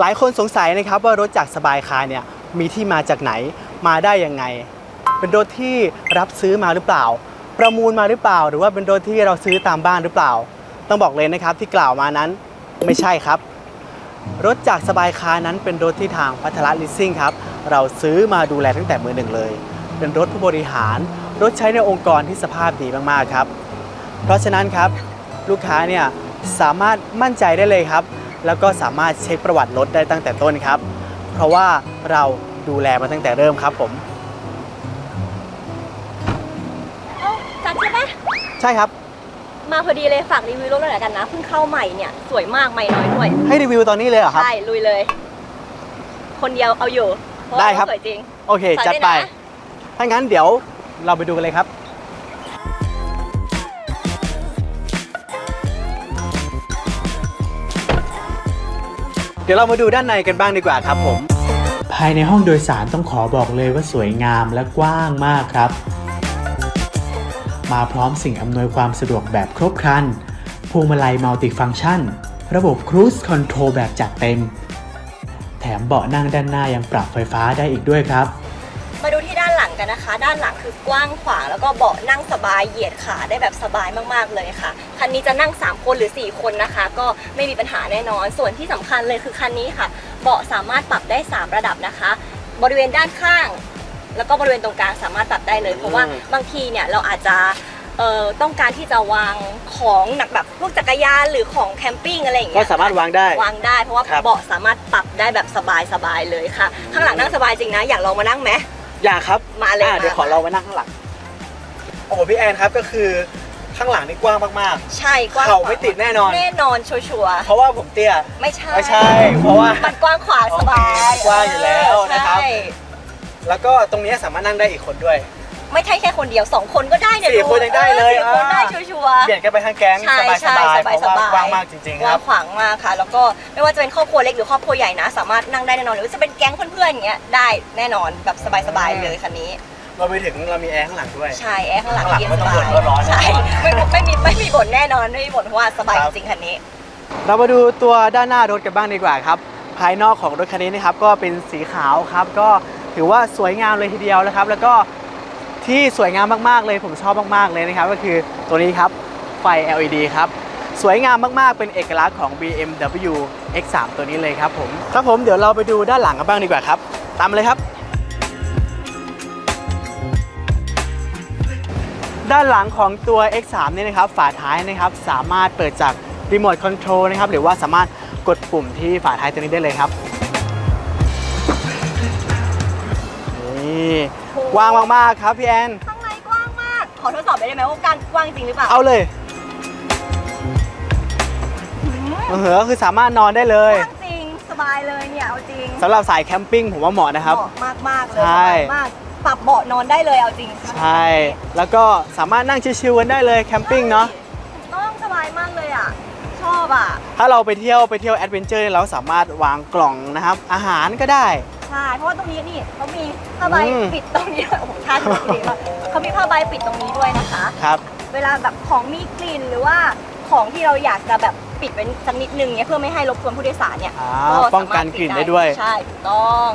หลายคนสงสัยนะครับว่ารถจากสบายคาเนี่ยมีที่มาจากไหนมาได้ยังไง เป็นรถที่รับซื้อมาหรือเปล่า ประมูลมาหรือเปล่า หรือว่าเป็นรถที่เราซื้อตามบ้านหรือเปล่า ต้องบอกเลยนะครับที่กล่าวมานั้นไม่ใช่ครับ รถจากสบายคานั้นเป็นรถที่ทางพัทรลิสซิ่งครับเราซื้อมาดูแลตั้งแต่มือหนึ่งเลย เป็นรถผู้บริหาร รถใช้ในองค์กรที่สภาพดีมากๆครับ เพราะฉะนั้นครับลูกค้าเนี่ยสามารถมั่นใจได้เลยครับ แล้วก็สามารถเช็คประวัติรถได้ตั้งแต่ต้นครับ เพราะว่าเราดูแลมาตั้งแต่เริ่มครับผมเอ้าจัดใช่ปะใช่ครับ มาพอดีเลยฝากรีวิวรถหน่อยละกันนะเพิ่งเข้าใหม่เนี่ยสวยมากใหม่น้อยด้วยให้รีวิวตอนนี้เลยเหรอครับ ใช่ลุยเลย คนเดียวเอาอยู่เพาะว่าได้ครับ สวยจริง โอเคฝากจัดวยไปนะ ถ้างั้นเดี๋ยวเราไปดูกันเลยครับ เดี๋ยวเรามาดูด้านในกันบ้างดีกว่าครับผม ภายในห้องโดยสารต้องขอบอกเลยว่าสวยงามและกว้างมากครับ มาพร้อมสิ่งอำนวยความสะดวกแบบครบครันพวงมาลัยมัลติฟังก์ชัน ระบบครูซคอนโทรลแบบจัดเต็ม แถมเบาะนั่งด้านหน้ายังปรับไฟฟ้าได้อีกด้วยครับ กันนะคะ ด้านหลังคือกว้างขวางแล้วก็เบาะนั่งสบายเหยียดขาได้แบบสบายมากๆเลยค่ะ คันนี้จะนั่ง 3 คนหรือ 4 คนนะคะ ก็ไม่มีปัญหาแน่นอน ส่วนที่สำคัญเลยคือคันนี้ค่ะ เบาะสามารถปรับได้ 3 ระดับนะคะ บริเวณด้านข้าง แล้วก็บริเวณตรงกลางสามารถปรับได้เลย เพราะว่าบางทีเนี่ยเราอาจจะเอ่อต้องการที่จะวางของหนักแบบพวกจักรยานหรือของแคมปิ้งอะไรอย่างก็เงี้ยสามารถวางได้วางได้เพราะว่าครับเบาะสามารถปรับได้แบบสบายๆเลยค่ะ ข้างหลังนั่งสบายจริงนะ อยากลองมานั่งไหม อยากครับมาเลยอะมา เดี๋ยวขอเรามานั่งข้างหลัง โอ้โหพี่แอนครับก็คือข้างหลังนี่กว้างมาก ใช่กว้างเข่าไม่ติดแน่นอน แน่นอนชัวร์ๆ เพราะว่าผมเตี้ย ๆไม่ใช่ไม่ใช่เพราะว่ามันกว้างขวางสบายโอเคกว้างอยู่แล้วนะครับ ใช่แล้วก็ตรงนี้สามารถนั่งได้อีกคนด้วย ไม่ใช่แค่คนเดียวสองคนก็ได้เนี่ยสี่คนยังได้เลยสี่คนอ่า ได้ชัวร์ๆเบียดกันไปทางแก๊งใช่สบายใช่ๆเพราะว่าสบายๆกว้างมากจริงๆกคว้ารังบขวางมากค่ะ แล้วก็ไม่ว่าจะเป็นครอบครัวเล็กหรือครอบครัวใหญ่นะ สามารถนั่งได้แน่นอน หรือจะเป็นแก๊งเพื่อนๆอย่างเงี้ยได้แน่นอนแบบสบายๆเลยคันนี้ เราไปถึงเรามีแอร์ข้างหลังด้วย ใช่แอร์ข้างหลังข้างหลังเย็นไม่สต้องบาบ่นยว่าร้อนนะใช่ไม่ไม่มีไม่มีบ่นแน่นอนไม่มีบ่นเพราะว่าสบายครัจบริงๆคันนี้ เรามาดูตัวด้านหน้ารถกันบ้างดีกว่าครับ ภายนอกของรถคันนี้นะครับก็เป็นสีขาวครับ ก็ถือว่าสวยงามเลยทีเดียวนะครับ แล้วก็ ที่สวยงามมากๆเลยผมชอบมากๆเลยนะครับก็คือตัวนี้ครับไฟ LED ครับสวยงามมากๆ เป็นเอกลักษณ์ของ BMW X3 ตัวนี้เลยครับผมครับผมเดี๋ยวเราไปดูด้านหลังกันบ้างดีกว่าครับ ตามมาเลยครับ ด้านหลังของตัว X3 นี่นะครับ ฝาท้ายนะครับ สามารถเปิดจากรีโมทคอนโทรลนะครับ หรือว่าสามารถกดปุ่มที่ฝาท้ายตัวนี้ได้เลยครับ ว้างมากๆครับพี่แอน ข้างในกว้างมาก ขอทดสอบได้ไหมว่าการกว้างจริงหรือเปล่าเอาเลยเออคือสามารถนอนได้เลยกว้างจริงสบายเลยเนี่ยเอาจริงสำหรับสายแคมปิ้งผมว่าเหมาะนะครับ เหมาะมากมากๆเลยใช่ สบายมากปรับเบาะนอนได้เลยเอาจริงใช่แล้วก็สามารถนั่งชิวๆกันได้เลยแคมปิ้งเนาะถูกต้องสบายมากเลยอะ ชอบอะ ถ้าเราไปเที่ยวไปเที่ยวแอดเวนเจอร์เราสามารถวางกล่องนะครับอาหารก็ได้ ใช่เพราะว่าตรงนี้นี่เขามีผ้าใบอืม ปิดตรงนี้ด้วยโอ้โหท่าดูดีมากเขามีผ้าใบปิดตรงนี้ด้วยนะคะ ครับ เวลาแบบของมีกลิ่นหรือว่าของที่เราอยากจะแบบปิดไว้สักนิดนึงเนี่ยเพื่อไม่ให้รบกวนผู้โดยสารเนี่ยอ่าก็สามารถป้องกันกลิ่นได้ด้วย ใช่ถูกต้อง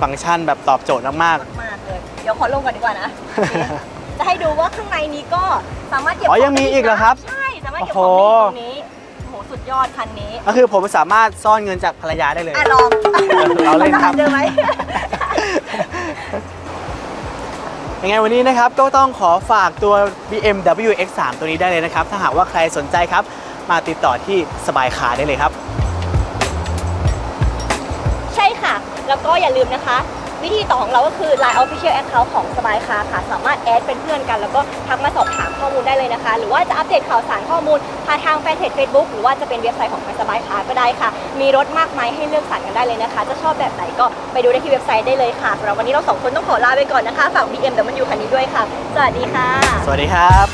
ฟังก์ชันแบบตอบโจทย์มากมากเลย เดี๋ยวขอลงก่อนดีกว่านะ ๆ จะให้ดูว่าข้างในนี้ก็สามารถเก็บอ๋อขยังมีอีกเหรอครับใช่สามารถเก็บของได้ตรงนี้โอ้โห สุดยอดคันนี้ก็คือผมสามารถซ่อนเงินจากภรรยาได้เลย อะลองเราเล่นครับ เจอไหม ยังไงวันนี้นะครับก็ต้องขอฝากตัว BMW X3 ตัวนี้ได้เลยนะครับ ถ้าหากว่าใครสนใจครับ มาติดต่อที่สบายคาร์ได้เลยครับ ใช่ค่ะ แล้วก็อย่าลืมนะคะ วิธีต่อของเราก็คือ Line Official Account ของสบายคาค่ะ สามารถแอดเป็นเพื่อนกัน แล้วก็ทักมาสอบถาม ข้อมูลได้เลยนะคะ หรือว่าจะอัปเดตข่าวสารข้อมูลผ่านทางแฟนเพจ Facebook หรือว่าจะเป็นเว็บไซต์ของทางสบายคาก็ได้ค่ะ มีรถมากมายให้เลือกสรรกันได้เลยนะคะ จะชอบแบบไหนก็ไปดูได้ที่เว็บไซต์ได้เลยค่ะสำหรับวันนี้เราสองคนต้องขอลาไปก่อนนะคะฝาก BMW คันนี้ด้วยค่ะ สวัสดีค่ะ สวัสดีครับ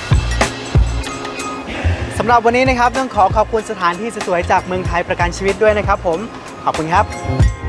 สำหรับวันนี้นะครับต้องขอขอบคุณสถานที่สวยๆจากเมืองไทยประกันชีวิตด้วยนะครับผมขอบคุณครับ